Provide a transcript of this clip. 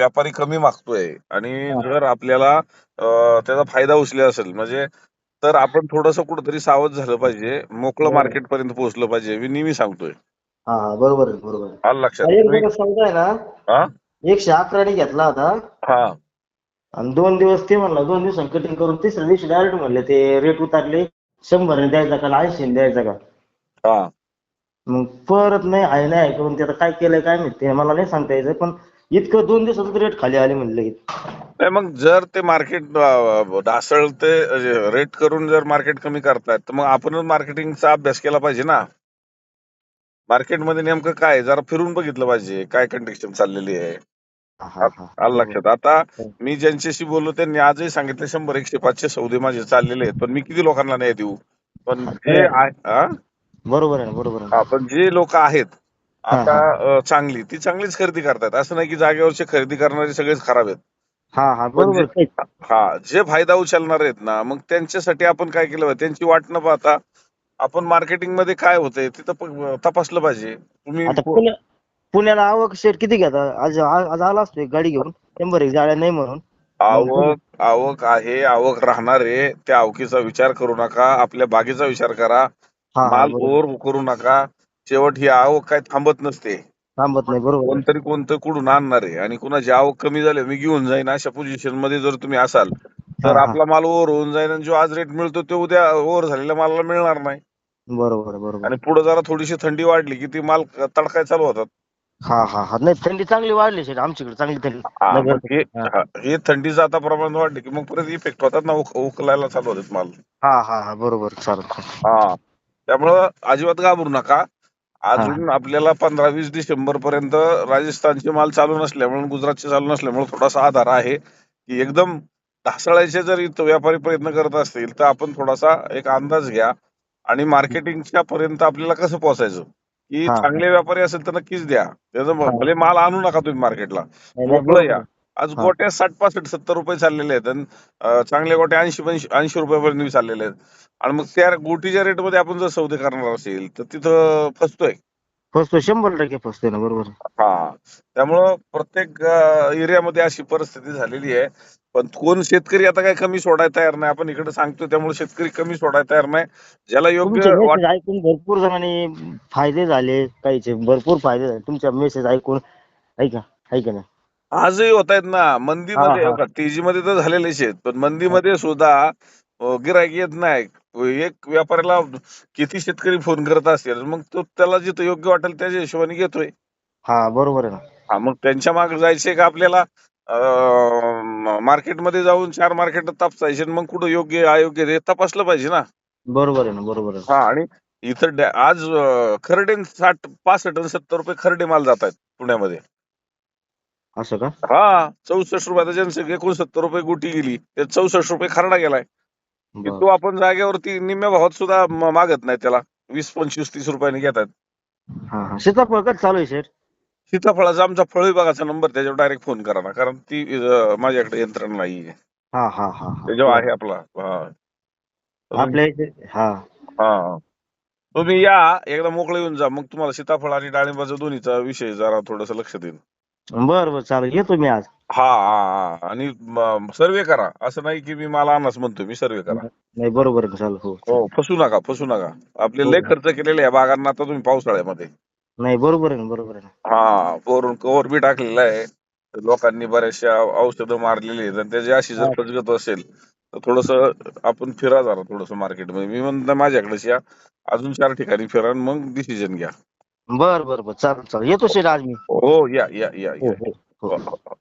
व्यापारी कमी मागतोय आणि. जर आपल्याला त्याचा फायदा उचले असेल म्हणजे तर आपण थोडस कुठंतरी सावध झालं पाहिजे मोकळं. मार्केट पर्यंत पोहोचलं पाहिजे मी नेहमी सांगतोय. बरोबर आहे बरोबर. आलं लक्षात? आहे ना हा एकशे अकराने घेतला होता. हा. आणि दोन दिवस ते म्हणला दोन दिवसांनी कटिंग करून तिसऱ्या दिवशी डायरेक्ट म्हणले ते रेट उतारले शंभरने द्यायचा का ऐंशीने द्यायचा का? हा. मग परत नाही आहे नाही करून ते आता काय केलंय काय माहिती मला नाही सांगता यायचं पण इतकं दोन दिवसात रेट खाली आले म्हणले नाही मग जर ते मार्केट ढासळते रेट करून जर मार्केट कमी करतायत तर मग आपणच मार्केटिंगचा अभ्यास केला पाहिजे ना मार्केटमध्ये नेमकं काय? जरा फिरून बघितलं पाहिजे काय कंडिशन चाललेली आहे. आलं लक्षात आता हो. मी ज्यांच्याशी बोललो त्यांनी आजही सांगितलं शंभर एकशे पाचशे सौदे माझे चाललेले आहेत पण मी किती लोकांना नाही देऊ पण जे आहे हा? बरोबर आहे बरोबर आहे पण जे लोक आहेत आता चांगली. ती चांगलीच खरेदी करतात. असं नाही की जागेवरचे खरेदी करणारे सगळेच खराब आहेत. हा हा बरोबर. हा जे फायदा उचलणार आहेत ना मग त्यांच्यासाठी आपण काय केलं पाहिजे? त्यांची वाट न पाहता आपण मार्केटिंगमध्ये काय होतंय प- तपासलं पाहिजे. तुम्ही पुण्याला आवक शेट किती घेता? आज आज आला असतो गाडी घेऊन. शंभर एक जाळ्या नाही म्हणून. आवक आवक आहे. आवक राहणार आहे. त्या आवकीचा विचार करू नका. आपल्या बागेचा विचार करा. माल ओर करू नका. शेवट ही आवक काय थांबत नसते. थांबत नाही बरोबर. कोणतरी कोणतं कुठून आणणार आहे आणि कुणाची आवक कमी झाली मी घेऊन जाईन अशा पोझिशनमध्ये जर तुम्ही असाल तर हा, हा. आपला माल ओव्हर होऊन जाईल आणि जो आज रेट मिळतो तो उद्या ओव्हर झालेल्या मालाला मिळणार नाही. बरोबर बरोबर. आणि पुढे जरा थोडीशी थंडी वाढली की ती माल तडकाय चालू होतात. हा हा हा. नाही थंडी चांगली वाढली शेट आमच्याकडे चांगली थंडी. हा, नगर मग हे हा. हा, हे थंडीचं आता प्रमाण वाढले की मग परत इफेक्ट होतात ना उक- उकलायला चालू होतात माल. हा हा हा. बरोबर चालेल. हा. त्यामुळं अजिबात घाबरू नका. अजून आपल्याला पंधरा वीस डिसेंबर पर्यंत राजस्थानचे माल चालू नसल्यामुळे गुजरातचे चालू नसल्यामुळे थोडासा आधार आहे की एकदम ढासळायचे जर इथं व्यापारी प्रयत्न करत असतील तर आपण थोडासा एक अंदाज घ्या आणि मार्केटिंगच्या पर्यंत आपल्याला कसं पोहोचायचं की. चांगले व्यापारी असेल तर नक्कीच द्या त्याचं. भले माल आणू नका तुम्ही मार्केटला या. आज. गोट्या साठ पासष्ट सत्तर रुपये चाललेले आहेत आणि अं, चांगले गोटे ऐंशी ऐंशी रुपयापर्यंत चाललेले आहेत. आणि मग त्या गोटीच्या रेटमध्ये आपण जर सौदे करणार असेल तर तिथं फसतोय. फसतो शंभर टक्के फसतोय ना बरोबर. हा. त्यामुळं प्रत्येक एरियामध्ये अशी परिस्थिती झालेली आहे. पण कोण शेतकरी आता काही कमी सोडायला तयार नाही. आपण इकडे सांगतो त्यामुळे शेतकरी कमी सोडायला तयार नाही. ज्याला योग्य वाट ऐकून भरपूर जणांनी फायदे झाले काहीचे भरपूर फायदे झाले. तुमच्या मेसेज ऐकून ऐका ऐका ना. आजही होत आहेत ना. मंदीमध्ये हा, हा. तेजीमध्ये तर झालेलेच आहेत. पण मंदीमध्ये सुद्धा गिरायक येत नाही. एक व्यापाऱ्याला किती शेतकरी फोन करत असतील मग तो त्याला जिथं योग्य वाटेल त्याच्या हिशोबाने घेतोय. हा बरोबर आहे ना. हा मग त्यांच्या मागे जायचे का आपल्याला? मार्केटमध्ये जाऊन चार मार्केट तपासायचे आणि मग कुठं योग्य अयोग्य ते तपासलं पाहिजे ना. बरोबर आहे ना बरोबर आहे. हा आणि इथं डॅ- आज अं, खरडे साठ पासष्ट आणि सत्तर रुपये खरडे माल जात आहेत पुण्यामध्ये. असं का? हा चौसष्ट रुपयाचा जनसंख्या एकोणसत्तर रुपये गुटी गेली ते चौसष्ट रुपये खरडा गेलाय. की. तो आपण जागेवरती निम्म्या भावात सुद्धा म- मागत नाही त्याला. वीस पंचवीस तीस रुपयाने घेतात. हा हा. सीताफळ कसं चालू आहे शेट सीताफळाचा आमचा फळ विभागाचा नंबर त्याच्यावर डायरेक्ट फोन करा ना. कारण ती अं, माझ्याकडे यंत्रणा नाहीये. हा हा हा हा. त्याच्यावर आहे आपला हा. आपल्या इथे हा. हा तुम्ही या एकदा मोकळे येऊन जा. मग तुम्हाला सीताफळ आणि डाळिंबाचा दोन्हीचा विषय जरा थोडस लक्ष देईल बरं बरं चालेल. येतो मी आज. हा हा हा. आणि सर्वे करा. असं नाही की मी मला आणच म्हणतो मी सर्वे करा. नाही बरोबर आहे. चालेल हो हो फसू नका फसू नका. आपले हो. लय खर्च केलेले आहे बागांना आता तुम्ही पावसाळ्यामध्ये. नाही बरोबर आहे ना बरोबर आहे ना. हा वरून कव्हर बी टाकलेलं आहे. लोकांनी बऱ्याचशा औषधं मारलेली आहेत. आणि त्याची अशी जर. फसगत असेल तर थोडस आपण फिरा जरा थोडस मार्केटमध्ये. मी म्हणतो माझ्याकडेच या अजून चार ठिकाणी फिरा आणि मग डिसिजन घ्या. बरं बरं बरं. चालेल चालेल. येतो शेट आज मी. हो या या या हो या. हो हो. हो, हो.